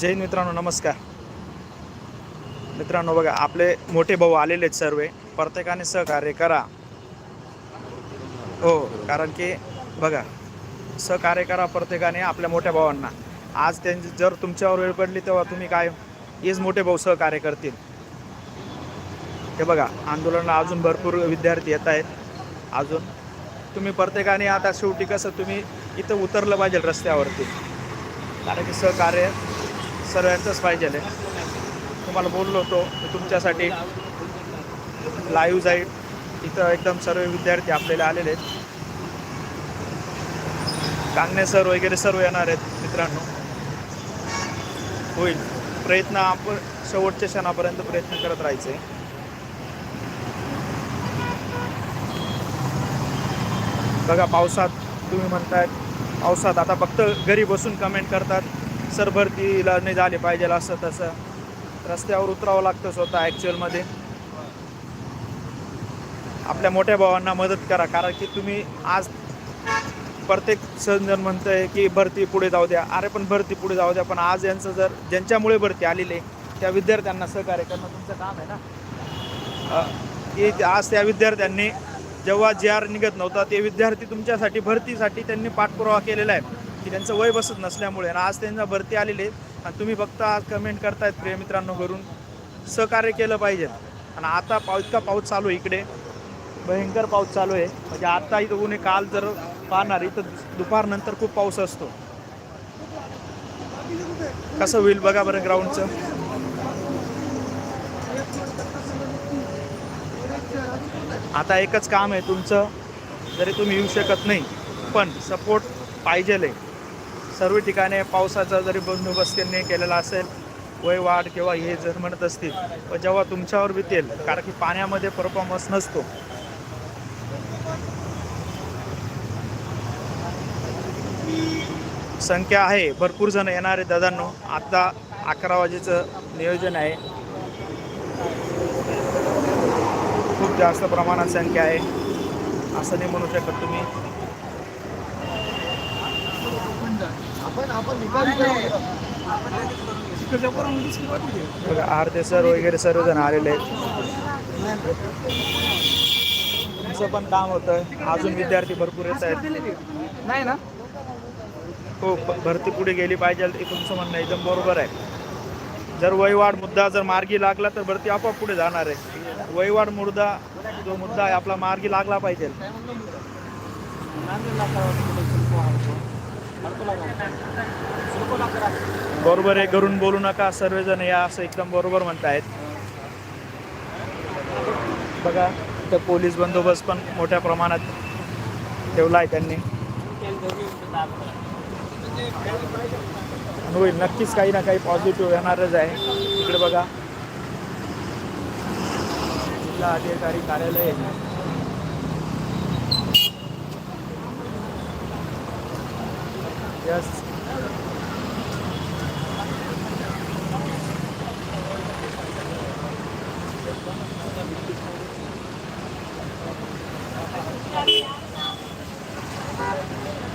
जय मित्रांनो नमस्कार. मित्रांनो बघा आपले मोठे भाऊ आलेले आहेत सर्व. प्रत्येकाने सहकार्य करा. हो कारण की बघा सहकार्य करा प्रत्येकाने आपल्या मोठ्या भावांना. आज त्यांची जर तुमच्यावर वेळ पडली तेव्हा तुम्ही काय हेच मोठे भाऊ सहकार्य करतील. हे बघा आंदोलनाला अजून भरपूर विद्यार्थी येत आहेत. अजून तुम्ही प्रत्येकाने आता शेवटी कसं तुम्ही इथं उतरलं पाहिजे रस्त्यावरती. कारण की सहकार्य सर्वांचंच पाहिजे आहे. तुम्हाला बोललो होतो मी तुमच्यासाठी लाईव्ह जाईल. इथं एकदम सर्व विद्यार्थी आपल्याला आलेले आहेत. कांगणे सर वगैरे सर्व येणार आहेत मित्रांनो. होईल. प्रयत्न आपण शेवटच्या क्षणापर्यंत प्रयत्न करत राहायचे. बघा पावसात तुम्ही म्हणताय पावसात आता फक्त घरी बसून कमेंट करतात. सर भरतीला नाही झाले पाहिजे असं तसं. रस्त्यावर उतरावं लागतं स्वतः ॲक्च्युअलमध्ये आपल्या मोठ्या भावांना मदत करा कारण की तुम्ही आज प्रत्येक सजन म्हणतंय की भरती पुढे जाऊ द्या. अरे पण भरती पुढे जाऊ द्या पण आज यांचं जर ज्यांच्यामुळे भरती आलेली आहे त्या विद्यार्थ्यांना सहकार्य करणं तुमचं काम आहे ना? की आज त्या विद्यार्थ्यांनी जेव्हा जे आर निघत नव्हता ते विद्यार्थी तुमच्यासाठी भरतीसाठी त्यांनी पाठपुरावा केलेला आहे. की त्यांचं वय बसत नसल्यामुळे आणि आज त्यांना भरती आलेली आहे आणि तुम्ही फक्त आज कमेंट करतायत प्रिय मित्रांनो घरून. सहकार्य केलं पाहिजे. आणि आता पाऊ इतका पाऊस चालू आहे इकडे. भयंकर पाऊस चालू आहे. म्हणजे आता इथं उन्हे काल जर पाहणार इथं दुपारनंतर खूप पाऊस असतो. कसं होईल बघा बरं ग्राउंडचं आता एकच काम आहे तुमचं. जरी तुम्ही येऊ शकत नाही पण सपोर्ट पाहिजेल आहे सर्व ठिकाणी पावसाचा जरी बंदोबस्त त्यांनी केलेला असेल वय वाढ किंवा हे जर म्हणत असतील व जेव्हा तुमच्यावर बितेल कारण की पाण्यामध्ये परफॉर्मन्स नसतो. संख्या आहे भरपूर जण येणारे दादांनो. आता अकरा वाजेचं नियोजन आहे. खूप जास्त प्रमाणात संख्या आहे. असं नाही म्हणू शकत तुम्ही. बघा आरते सर वगैरे सर्वजण आलेले आहेत. तुमचं पण काम होतं अजून विद्यार्थी भरपूर येत आहेत. नाही ना? हो भरती पुढे गेली पाहिजे हे तुमचं म्हणणं एकदम बरोबर आहे. जर वयवाढ मुद्दा जर मार्गी लागला तर भरती आपोआप पुढे जाणार आहे. वयवाढ मुद्दा जो मुद्दा आहे आपला मार्गी लागला पाहिजे. बरोबर आहे घरून बोलू नका सर्वजण या असं एकदम बरोबर म्हणतायत. बघा इथं पोलीस बंदोबस्त पण मोठ्या प्रमाणात ठेवला आहे त्यांनी. होईल नक्कीच काही ना काही पॉझिटिव्ह येणारच आहे. इकडे बघा. जिल्हा अधिकारी कार्यालय Yes. यस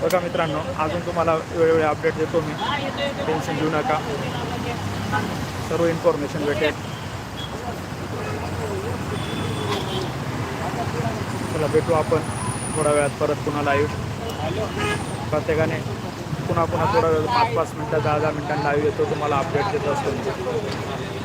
बघा मित्रांनो अजून तुम्हाला वेळोवेळी अपडेट देतो मी. टेन्शन घेऊ नका. सर्व इन्फॉर्मेशन भेटेल. चला भेटू आपण थोड्या वेळात परत पुन्हा लाईव्ह प्रत्येकाने पुन्हा पुन्हा थोडा पाच पाच मिनटं दहा दहा मिनटांना लाईव्ह येतो तुम्हाला अपडेट देत असतो.